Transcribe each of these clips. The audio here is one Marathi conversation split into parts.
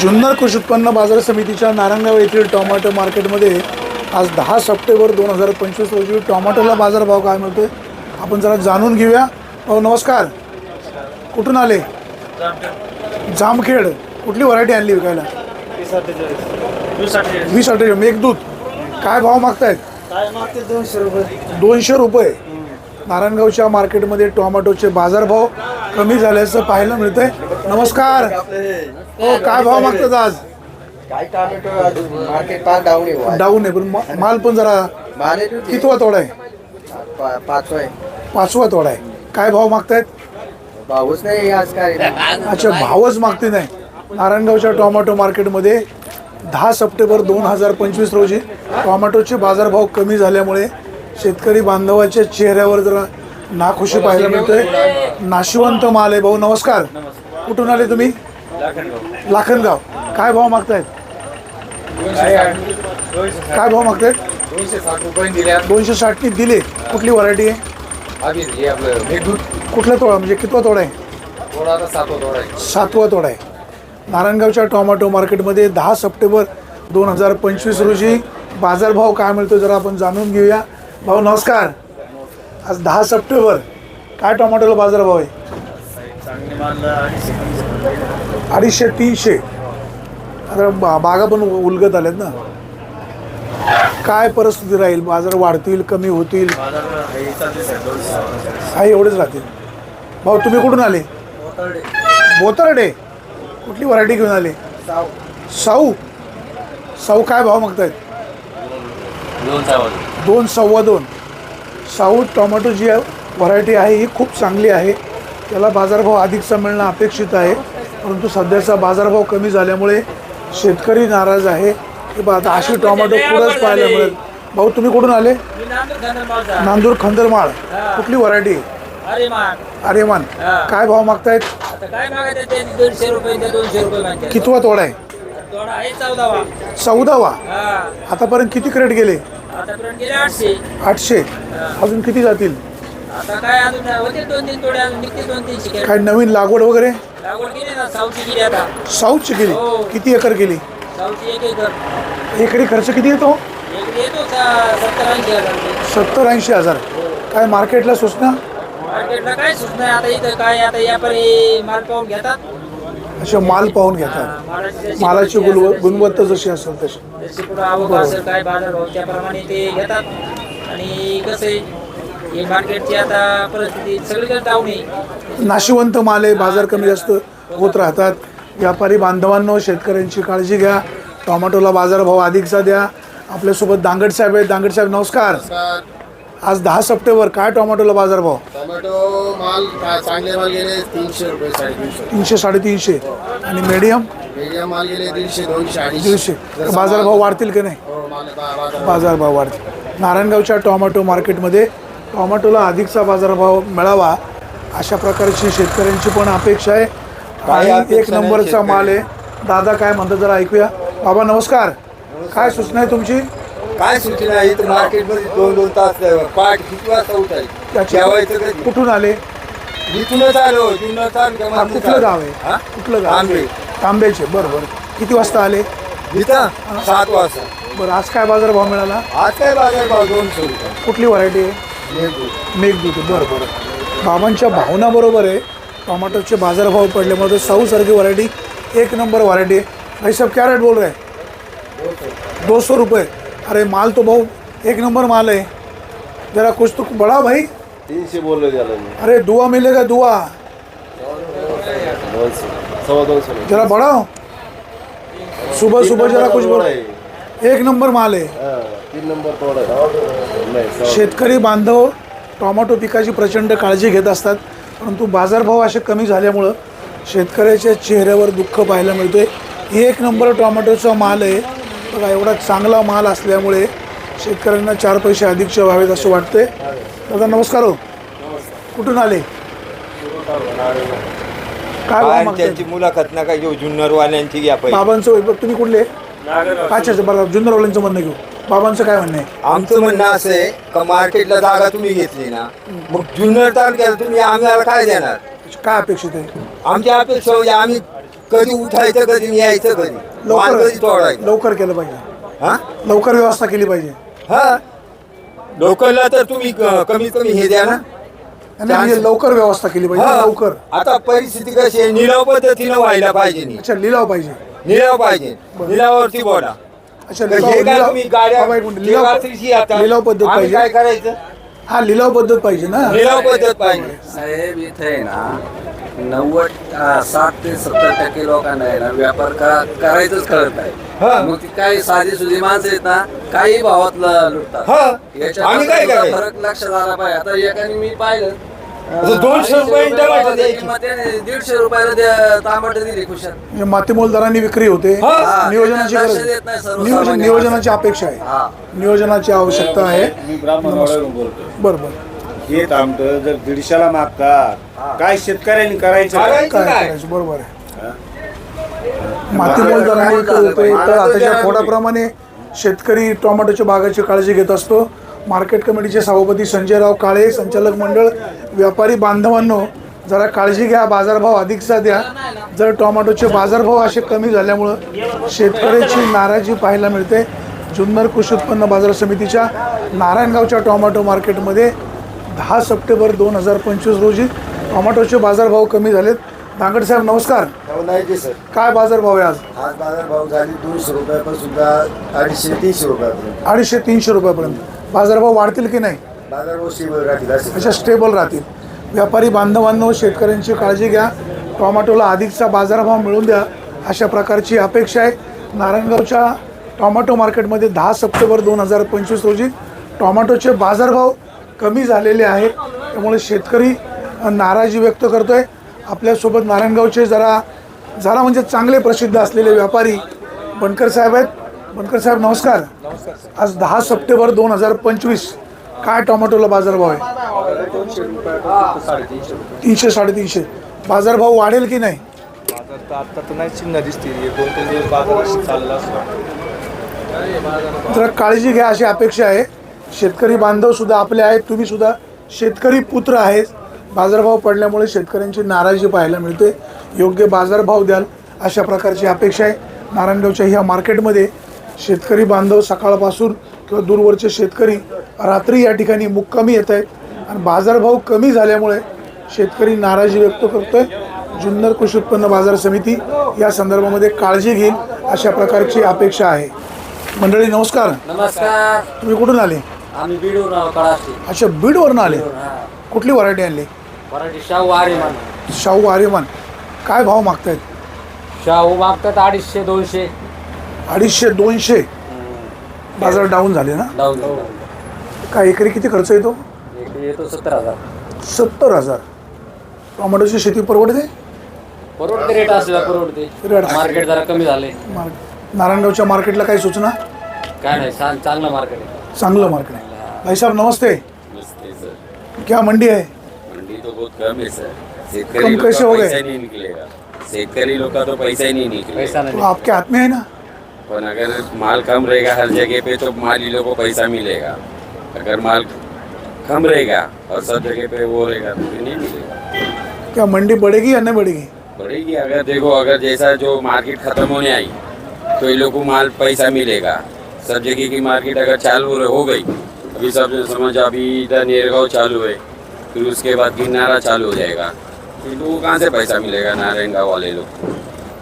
जुन्नर कृषी उत्पन्न बाजार समितीच्या नारायणगाव येथील टोमॅटो मार्केटमध्ये आज दहा सप्टेंबर दोन हजार पंचवीस रोजी टोमॅटोला बाजारभाव काय मिळतोय? आपण जरा जाणून घेऊया. हो नमस्कार. कुठून आले? जामखेड. कुठली व्हरायटी आणली विकायला? वीस अठ्ठेचाळीस. मेघदूत काय भाव मागतायत? दोनशे रुपये. दोनशे रुपये. नारायणगावच्या मार्केटमध्ये टोमॅटोचे बाजारभाव कमी झाल्याचं पाहायला मिळतंय. नमस्कार. हो काय भाव मागतात आज? काय टोमॅटो मार्केट पाच डाऊन आहे डाऊन आहे पण मा- माल पण जरा माले कितवा तोडा आहे? पाच आहे. पाचवा तोडा आहे. काय भाव मागतायत? भाऊच नाही आज काय. अच्छा भावच मागते नाही. नारायणगावच्या टोमॅटो मार्केटमध्ये दहा सप्टेंबर दोन हजार पंचवीस रोजी टोमॅटोचे बाजारभाव कमी झाल्यामुळे शेतकरी बांधवाच्या चेहऱ्यावर जरा नाखुशी पाहायला मिळतोय. नाशिवंत माल आहे भाऊ नमस्कार. कुठून आले तुम्ही? लाखनगाव. काय भाव मागतायत? काय भाव मागतायत? दोनशे साठ रुपये दिल्या दोनशे साठनी दिले. कुठली व्हरायटी आहे? आधी हे आपलं मेघदूत कुठला तोडा? म्हणजे कितवा तोडा आहे? थोडा आता सातवा थोडा आहे. सातवा तोडा आहे. नारायणगावच्या टोमॅटो मार्केटमध्ये दहा सप्टेंबर दोन हजार पंचवीस रोजी बाजारभाव काय मिळतो जरा आपण जाणून घेऊया. भाऊ नमस्कार. आज दहा सप्टेंबर. काय टोमॅटोला बाजारभाव आहे? अडीचशे अडीचशे तीनशे. आता बा बागा पण उलगत आल्यात ना. काय परिस्थिती राहील? बाजार वाढतील कमी होतील? काही एवढेच राहतील. भाऊ तुम्ही कुठून आले? बोतरडे. कुठली व्हरायटी घेऊन आले? साऊ. साऊ काय भाव मागतायत? दोन सव्वा दोन. साऊ टोमॅटो जी व्हरायटी आहे ही खूप चांगली आहे. त्याला बाजारभाव अधिकचा मिळणं अपेक्षित आहे. परंतु सध्याचा बाजारभाव कमी झाल्यामुळे शेतकरी नाराज आहे. की बा आता अशी टोमॅटो पुढंच पाहायला मिळेल. भाऊ तुम्ही कुठून आले? नांदूर खंदरमाळ कुठली व्हरायटी? अरे मान काय भाव मागतायत? कितवा तोडा आहे? चौदावा. आतापर्यंत किती क्रेट गेले? आठशे. अजून किती जातील? आता काय अजून होते दोन तीन थोडे अजून निघते दोन तीन काय नवीन लागवड वगैरे? लागवड केली ना साऊची केली आता. साऊथची केली? हो. किती एकर केली? एक एकर. एकरी खर्च किती येतो? एक येतो सा- सत्तर ऐंशी हजार रुपये. सत्तर ऐंशी हजार. काय मार्केटला सूचना? मार्केटला काय सुचना आता इथं काय आता यापारी माल पाहून घेतात. अशा माल पाहून घेतात. मालाची गुणव गुणवत्ता जशी असेल तशी. जशी कुठं आवक असेल काय बाजार भाव त्याप्रमाणे ते घेतात. आणि कसं आहे? हे मार्केटची आता परिस्थिती सगळीकडे डाऊन आहे. नाशिवंत माल आहे बाजार कमी जास्त होत राहतात. व्यापारी बांधवांनो शेतकऱ्यांची काळजी घ्या. टोमॅटोला बाजारभाव अधिकचा द्या. आपल्यासोबत दांगड साहेब आहेत. दांगड साहेब नमस्कार. आज दहा सप्टेंबर काय टोमॅटोला बाजारभाव? टोमॅटो माल चांगले माल गेले तीनशे रुपये साडेतीनशे. तीनशे साडेतीनशे. आणि मीडियम मीडियम माल गेले दीडशे दोनशे दीडशे. बाजारभाव वाढतील की नाही? हो, बाजारभाव वाढतील. नारायणगावच्या टोमॅटो मार्केटमध्ये टोमॅटोला अधिकचा बाजारभाव मिळावा अशा प्रकारची शेतकऱ्यांची पण अपेक्षा आहे. काही आणि एक नंबरचा. माल आहे. दादा काय म्हणतात जरा ऐकूया. बाबा नमस्कार. काय सूचना आहे तुमची? काय सूचना इथं मार्केटमध्ये दोन दोन तास पाठ किती वाजता उठायची? त्याची- जेवायचं कधी? कुठून आले? इथूनच आलो जुन्नर हा, कुठलं गाव आहे? कुठलं गाव? तांबे. तांब्याचे. बरं बरं. किती वाजता आले? इथं? सात वाजता. बरं आज काय बाजारभाव मिळाला? आज काय बाजार भाव दोनशे रुपये. कुठली व्हरायटी आहे? मेघदूत. बरं बरं. बाबांच्या भावना बरोबर आहे. टोमॅटोचे बाजारभाव पडल्यामुळे साऊसारखी व्हरायटी एक नंबर व्हरायटी है भाई साहब क्या रेट बोल रहे हैं? दो सौ रुपये. अरे माल तो भाऊ एक नंबर माल है जरा कुछ तो बड़ा भाई. तीनशे मी अरे दुआ मिलेगा दुआ. जरा बढ़ाओ सुबह तीन सुबह जरा कुछ बोलो. आहे. एक नंबर माल आहे. हा, तीन नंबर तोडा आहे. नाही सव्वा- शेतकरी बांधव टोमॅटो पिकाची प्रचंड काळजी घेत असतात परंतु बाजारभाव असे कमी झाल्यामुळं शेतकऱ्याच्या चेहऱ्यावर दुःख पाहायला मिळतोय. एक नंबर टोमॅटोचा माल आहे. बघा एवढा चांगला माल असल्यामुळे शेतकऱ्यांना चार पैसे अधिकचे व्हावेत असं वाटतंय. दादा नमस्कार हो. कुठून आले? काय भाव काय मागताय? त्यांची मुलाखत नका घेऊ जुन्नरवाल्यांची घ्या पहिले. बाबांचं वय- तुम्ही कुठले? अच्छा अच्छा बरं जुन्नरवाल्यांचं म्हणणं घेऊ. बाबांचं काय म्हणणं आहे? आमचं म्हणणं असं आहे का मार्केटला जागा तुम्ही घेतली ना मग जुन्नर तालुक्याला तुम्ही आम्हाला काय देणार? काय अपेक्षित आहे? आमच्या अपेक्षा म्हणजे आम्ही कधी उठायचं कधी न्यायचं कधी? माल कधी लवकर तोडायचं? लवकर केलं पाहिजे. हा? लवकर व्यवस्था केली पाहिजे. हा? लोकलला तर तुम्ही क- कमीत कमी हे द्या ना. आणि म्हणजे लवकर व्यवस्था केली पाहिजे हा. लवकर. आता परिस्थिती कशी आहे? निलाव पद्धतीनं व्हायला पाहिजे. नी. अच्छा लिलाव पाहिजे. निलाव पाहिजे. निलावावरती बोला. अच्छा तर लिलाव हे काय लिलाव- तुम्ही गाड्या बाबा, एक मिनिट. लिलाव रात्रीची आता? लिलाव पद्धत आम्ही पाहिजे. काय करायचं? हा लिलाव पद्धत पाहिजे ना. निलाव पद्धत पाहिजे. साहेब इथे आहे ना नव्वद अं, साठ ते सत्तर टक्के लोकांना आहे ना व्यापार करा करायचंच कळत हा. नाही मग ती काही साधी सुधी माणसं आहेत ना काही भावात ल- लुटतात. हा. याच्यात आम्ही काय आता करायचं? फरक लक्षात आला पाहिजे. आता एकाने मी पाहिलं दोनशे रुपये द्यायची. दीडशे रुपयाला द्या- टमाटर दिली खुशाल म्हणजे मातीमोल दरांनी विक्री होते. हा. नियोजनाची लक्ष गरज देत नाही सर्वसामान्य नियोजन नियोजनाची अपेक्षा आहे. हा. नियोजनाची आवश्यकता आहे. मी ब्राह्मणवाड्यावरून बोलतो बरं बरं. हे थांबतं जर दीडशेला मागतात काय शेतकऱ्यांनी करायचं? काय? करायचं काय काय? करायचं? बरोबर आहे. मातीमोल दराने विक्री होते तर आताच्या फोडाप्रमाणे शेतकरी टोमॅटोच्या बागाची काळजी घेत असतो. मार्केट कमिटीचे सभापती संजयराव काळे संचालक मंडळ व्यापारी बांधवांनो जरा काळजी घ्या बाजारभाव अधिकचा द्या. जर टोमॅटोचे बाजारभाव असे कमी झाल्यामुळं शेतकऱ्याची नाराजी पाहायला मिळते. जुन्नर कृषी उत्पन्न बाजार समितीच्या नारायणगावच्या टोमॅटो मार्केटमध्ये दहा सप्टेंबर दोन हजार पंचवीस रोजी टोमॅटोचे बाजारभाव कमी झालेत. दांगड साहेब नमस्कार. नाही की सर. काय बाजारभाव आहे आज? आज बाजार भाव झाली दोनशे रुपयापासून अडीचशे तीनशे रुपयापर्यंत. अडीचशे तीनशे रुपयापर्यंत. बाजारभाव वाढतील की नाही? बाजार भाव स्टेबल राहतील असे. अशा स्टेबल राहतील. व्यापारी बांधवांनो शेतकऱ्यांची काळजी घ्या. टोमॅटोला अधिकचा बाजारभाव मिळून द्या. अशा प्रकारची अपेक्षा आहे. नारायणगावच्या टोमॅटो मार्केटमध्ये दहा सप्टेंबर दोन हजार पंचवीस रोजी टोमॅटोचे बाजारभाव कमी झालेले आहेत. त्यामुळे शेतकरी नाराजी व्यक्त करतोय. आपल्यासोबत नारायणगावचे जरा जरा म्हणजे चांगले प्रसिद्ध असलेले व्यापारी बनकर साहेब आहेत. बनकर साहेब नमस्कार. आज दहा सप्टेंबर दोन हजार पंचवीस काय टोमॅटोला बाजारभाव आहे? तीनशे साडेतीनशे. बाजारभाव वाढेल की नाही? जरा काळजी घ्या अशी अपेक्षा आहे. शेतकरी बांधव सुद्धा आपले आहेत. तुम्ही सुद्धा शेतकरी पुत्र आहेत. बाजारभाव पडल्यामुळे शेतकऱ्यांची नाराजी पाहायला मिळते. योग्य बाजारभाव द्याल अशा प्रकारची अपेक्षा आहे. नारायणगावच्या ह्या मार्केटमध्ये शेतकरी बांधव सकाळपासून किंवा दूरवरचे शेतकरी रात्री या ठिकाणी मुक्कामी येत आहेत. आणि बाजारभाव कमी झाल्यामुळे शेतकरी नाराजी व्यक्त करतोय. जुन्नर कृषी उत्पन्न बाजार समिती या संदर्भामध्ये काळजी घेईल अशा प्रकारची अपेक्षा आहे. मंडळी नमस्कार. नमस्कार. तुम्ही कुठून आले? आम्ही कळाशी अच्छा बीडवरून आले. कुठली व्हरायटी आणली? मराठी शाहू आर्यमान. शाहू आर्यमान. काय भाव मागतायत? शाहू मागतात अडीचशे दोनशे. अडीचशे दोनशे? बाजार डाऊन झाले ना? डाऊन काय एकरी किती खर्च येतो? येतो सत्तर हजार. सत्तर हजार. टोमॅटोची शेती परवडते? परवडते रेट असला परवडते. रेट. मार्केट जरा कमी झाले. नारायणगावच्या मार्केटला काही सूचना? काय नाही चांग- चांगलं मार्केट आहे. चांगलं मार्केट आहे. भाई साहब नमस्ते. क्या मंडी है मंडी तो बहुत कम है सर। शेतकरी कैसे हो गए? पैसा ही नहीं निकलेगा। शेतकरी लोग का तो पैसा ही नहीं निकलेगा। पैसा तो नाही आपके हाथ में है ना? पर अगर माल कम रहेगा हर जगह पे तो माल लोग को पैसा मिलेगा। अगर माल कम रहेगा और सब जगह पे वो रहेगा तो फिर नहीं मिलेगा। क्या मंडी बढ़ेगी या नहीं बढ़ेगी? बढ़ेगी। अगर देखो अगर जैसा जो मार्केट खत्म होने आई तो ये लोग को माल पैसा मिलेगा। सब जगह की मार्केट अगर चालू हो गई अभी सब समझ अभी इधर नेरगांव चालू है। फिर उसके बाद किन्नारा चालू हो जाएगा। फिर लोगों को कहाँ से पैसा मिलेगा? नारायण गाँव वाले लोग।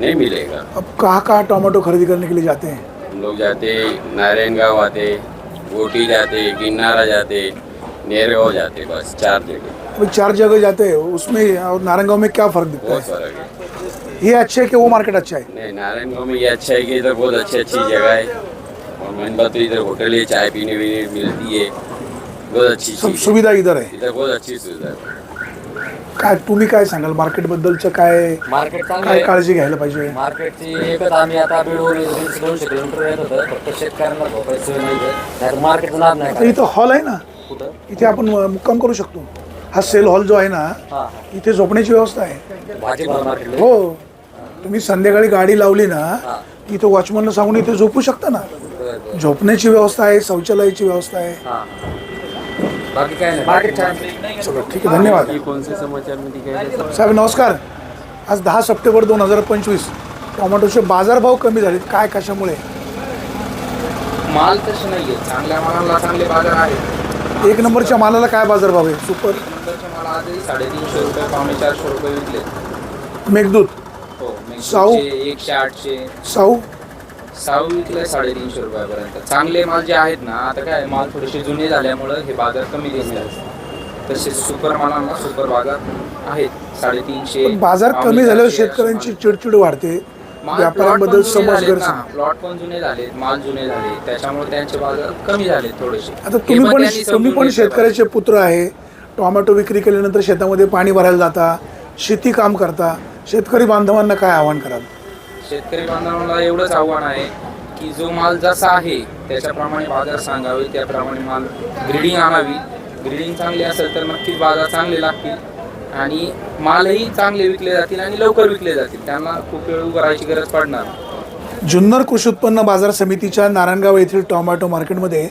नहीं मिलेगा। अब कहाँ कहाँ टोमेटो खरीदी करने के लिए जाते हैं? हम लोग जाते नारायण गाँव आते गोटी जाते किन्नारा जाते नेरगांव जाते बस चार जगह। अभी चार जगह जाते हैं उसमें और नारायणगांव में क्या फ़र्क दिखता बहुत है? फ़र्क है। ये अच्छे है कि वो मार्केट अच्छा है? नहीं नारायण गाँव में ये अच्छा है कि इधर बहुत अच्छी अच्छी जगह है। और मैंने बात तो इधर होटल है चाय पीने वीने मिलती है। बहुत अच्छी सब चीज़. है सुविधा इधर आहे इधर बहुत अच्छी सुविधा है काय तुम्ही काय सांगाल? मार्केटबद्दलचं काय मार्केट चांगलं काय आहे. काळजी घ्यायला पाहिजे? मार्केटची एकच आम्ही आता बीडवर दीडशे दोनशे किलोमीटर येत होतं. फक्त शेतकऱ्यांना झोपायची सोय नाही नाही मार्केट नाही तर. इथं हॉल आहे ना? कुठं? इथे आपण मुक्काम करू शकतो. हा सेल हॉल जो आहे ना हा. इथे झोपण्याची व्यवस्था आहे. भाजीपाला मार्केट हो. तुम्ही संध्याकाळी गाडी लावली ना इथं वॉचमनला सांगून इथे झोपू शकता ना? झोपण्याची व्यवस्था आहे शौचालयाची व्यवस्था आहे. हा. बाकी काय नाही. मार्केट छान चला ठीक आहे धन्यवाद. कोणते समाचारमध्ये काय साहेब नमस्कार. आज दहा सप्टेंबर दोन हजार पंचवीस. टोमॅटोचे बाजारभाव कमी झालेत. काय कशामुळे? माल तसे नाहीये. चांगल्या मालाला चांगले बाजार आहेत. एक नंबरच्या मालाला काय बाजारभाव आहे? सुपर. नंतरचे माल आजही साडेतीनशे रुपये पावणे चारशे रुपये विकले. मेघदूत. हो साऊ? एकशे आठशे. साऊ. साऊ विकले साडेतीनशे रुपयापर्यंत. चांगले माल जे आहेत ना आता काय माल थोडेसे जुने झाल्यामुळं हे बाजार कमी दिसतात तसेच सुपर मालांना सुपर बाजार आहेत साडेतीनशे पण बाजार कमी झाल्यावर शेतकऱ्यांची चिडचिड वाढते. जुने समज प्लॉट पण जुने झालेत माल जुने झाले त्याच्यामुळे त्यांचे बाजार कमी झाले थोडेसे. आता तुम्ही पण तुम्ही पण शेतकऱ्याचे पुत्र आहे. टोमॅटो विक्री केल्यानंतर शेतामध्ये पाणी भरायला जाता शेती काम करता. शेतकरी बांधवांना काय आव्हान कराल? शेतकरी बांधवांना एवढंच आव्हान आहे की जो माल जसा आहे त्याच्याप्रमाणे बाजार सांगावे त्याप्रमाणे माल ग्रीडिंग आणावी. ग्रीडिंग चांगली असेल तर नक्कीच बाजार चांगले लागतील. आणि मालही चांगले विकले जातील आणि लवकर विकले जातील. त्यांना खूप वेळ उभं राहायची गरज पडणार जुन्नर कृषी उत्पन्न बाजार समितीच्या नारायणगाव येथील टोमॅटो मार्केटमध्ये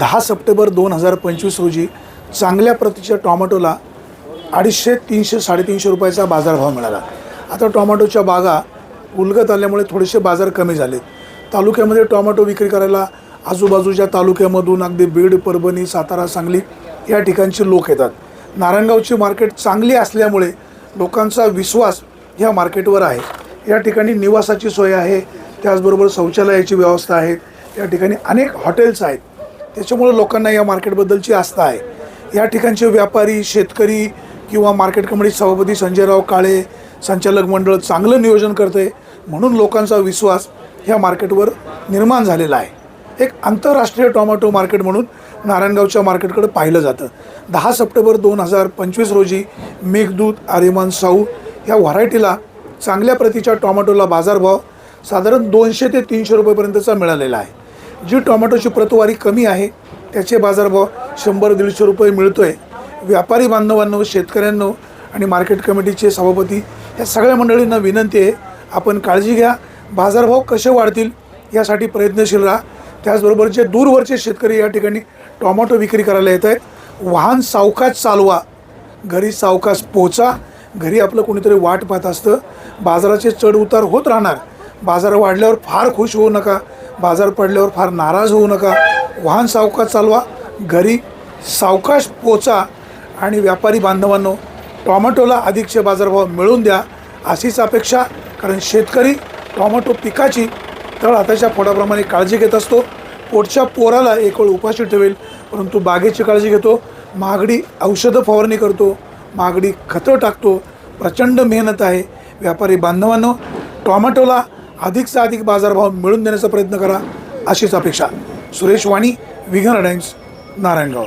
दहा सप्टेंबर दोन हजार पंचवीस रोजी चांगल्या प्रतीच्या टोमॅटोला अडीचशे तीनशे साडेतीनशे रुपयाचा बाजारभाव मिळाला. आता टोमॅटोच्या बागा उलगत आल्यामुळे थोडेसे बाजार कमी झालेत. तालुक्यामध्ये टोमॅटो विक्री करायला आजूबाजूच्या तालुक्यामधून अगदी बीड परभणी सातारा सांगली या ठिकाणचे लोक येतात. नारायणगावची मार्केट चांगली असल्यामुळे लोकांचा विश्वास ह्या मार्केटवर आहे. या ठिकाणी निवासाची सोय आहे त्याचबरोबर शौचालयाची व्यवस्था आहे या ठिकाणी अनेक हॉटेल्स आहेत. त्याच्यामुळे लोकांना या मार्केटबद्दलची आस्था आहे. या ठिकाणचे व्यापारी शेतकरी किंवा मार्केट कमिटी सभापती संजयराव काळे संचालक मंडळ चांगलं नियोजन करते. म्हणून लोकांचा विश्वास ह्या मार्केटवर निर्माण झालेला आहे. एक आंतरराष्ट्रीय टोमॅटो मार्केट म्हणून नारायणगावच्या मार्केटकडे पाहिलं जातं. दहा सप्टेंबर दोन हजार पंचवीस रोजी मेघदूत आर्यमान साऊ ह्या व्हरायटीला चांगल्या प्रतीच्या टोमॅटोला बाजारभाव साधारण दोनशे ते तीनशे रुपयेपर्यंतचा मिळालेला आहे. जी टोमॅटोची प्रतवारी कमी आहे त्याचे बाजारभाव शंभर दीडशे रुपये मिळतो आहे व्यापारी बांधवांनो शेतकऱ्यांनो आणि मार्केट कमिटीचे सभापती या सगळ्या मंडळींना विनंती आहे आपण काळजी घ्या. बाजारभाव कसे वाढतील यासाठी प्रयत्नशील राहा. त्याचबरोबर जे दूरवरचे शेतकरी या ठिकाणी टोमॅटो विक्री करायला येत आहेत वाहन सावकाश चालवा. घरी सावकाश पोचा. घरी आपलं कोणीतरी वाट पाहत असतं. बाजाराचे चढ उतार होत राहणार. बाजार वाढल्यावर फार खुश होऊ नका. बाजार पडल्यावर फार नाराज होऊ नका. वाहन सावकाश चालवा. घरी सावकाश पोचा. आणि व्यापारी बांधवांनो टॉमॅटोला अधिकचे बाजारभाव मिळवून द्या. अशीच अपेक्षा कारण शेतकरी टॉमॅटो पिकाची तळ हाताच्या फोडाप्रमाणे काळजी घेत असतो. पोटच्या पोराला एक वेळ उपाशी ठेवेल परंतु बागेची काळजी घेतो. महागडी औषधं फवारणी करतो. महागडी खतं टाकतो. प्रचंड मेहनत आहे. व्यापारी बांधवांनो टॉमॅटोला अधिकचा अधिक बाजारभाव मिळवून देण्याचा प्रयत्न करा अशीच अपेक्षा. सुरेश वाणी विघन टाइम्स नारायणगाव.